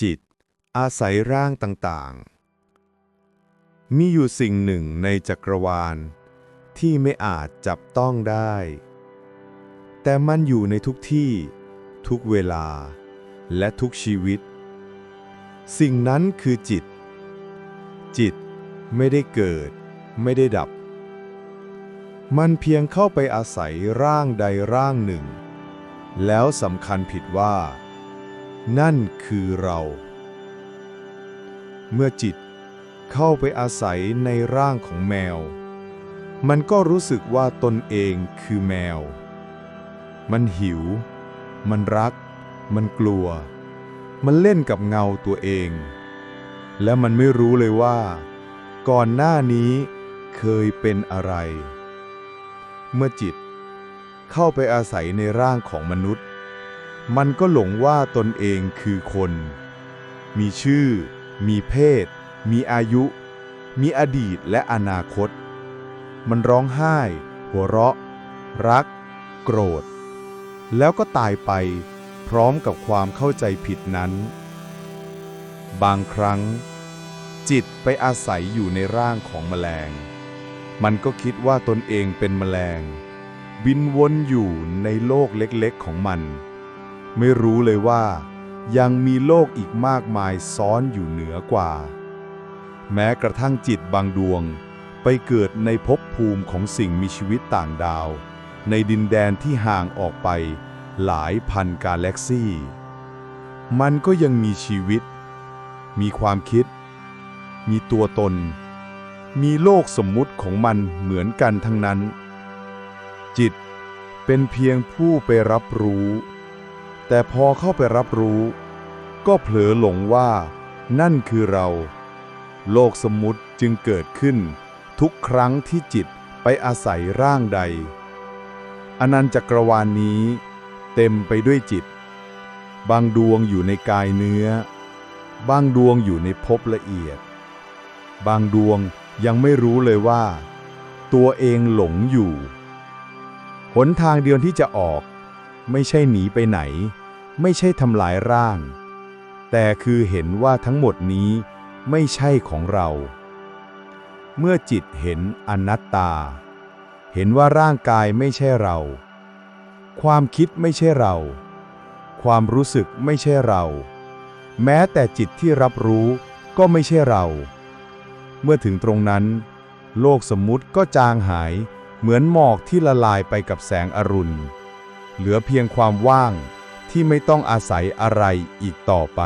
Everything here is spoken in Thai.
จิต อาศัยร่างต่างๆ มีอยู่สิ่งหนึ่งในจักรวาล ที่ไม่อาจจับต้องได้ แต่มันอยู่ในทุกที่ ทุกเวลา และทุกชีวิต สิ่งนั้นคือจิต จิตไม่ได้เกิด ไม่ได้ดับ มันเพียงเข้าไปอาศัยร่างใดร่างหนึ่ง แล้วสำคัญผิดว่า นั่นคือเรา เมื่อจิตเข้าไปอาศัยในร่างของแมว มันก็รู้สึกว่าตนเองคือแมว มันหิว มันรัก มันกลัว มันเล่นกับเงาตัวเอง และมันไม่รู้เลยว่า ก่อนหน้านี้เคยเป็นอะไร เมื่อจิตเข้าไปอาศัยในร่างของมนุษย์ มันก็หลงว่าตนเองคือคน มีชื่อ มีเพศ มีอายุ มีอดีตและอนาคต มันร้องไห้ หัวเราะ รัก โกรธ แล้วก็ตายไปพร้อมกับความเข้าใจผิดนั้น บางครั้ง จิตไปอาศัยอยู่ในร่างของแมลง มันก็คิดว่าตนเองเป็นแมลง บินวนอยู่ในโลกเล็กๆของมัน ไม่รู้เลยว่า ยังมีโลกอีกมากมายซ้อนอยู่เหนือกว่า แม้กระทั่งจิตบางดวง ไปเกิดในภพภูมิของสิ่งมีชีวิตต่างดาว ในดินแดนที่ห่างออกไปหลายพันกาแล็กซี่ มันก็ยังมีชีวิต มีความคิด มีตัวตน มีโลกสมมุติของมันเหมือนกันทั้งนั้น จิตเป็นเพียงผู้ไปรับรู้ แต่พอเข้าไปรับรู้ ก็เผลอหลงว่า นั่นคือเรา โลกสมมุติจึงเกิดขึ้น ทุกครั้งที่จิตไปอาศัยร่างใด อนันตจักรวาลนนี้ เต็มไปด้วยจิต บางดวงอยู่ในกายเนื้อ บางดวงอยู่ในภพละเอียด บางดวงยังไม่รู้เลยว่า ตัวเองหลงอยู่ หนทางเดียวที่จะออกไม่ใช่หนีไปไหน ไม่ใช่ทำลายร่าง แต่คือเห็นว่าทั้งหมดนี้ไม่ใช่ของเรา เมื่อจิตเห็นอนัตตา เห็นว่าร่างกายไม่ใช่เรา ความคิดไม่ใช่เรา ความรู้สึกไม่ใช่เรา แม้แต่จิตที่รับรู้ก็ไม่ใช่เรา เมื่อถึงตรงนั้น โลกสมมุติก็จางหายเหมือนหมอกที่ละลายไปกับแสงอรุณ เหลือเพียงความว่าง ที่ไม่ต้องอาศัยอะไรอีกต่อไป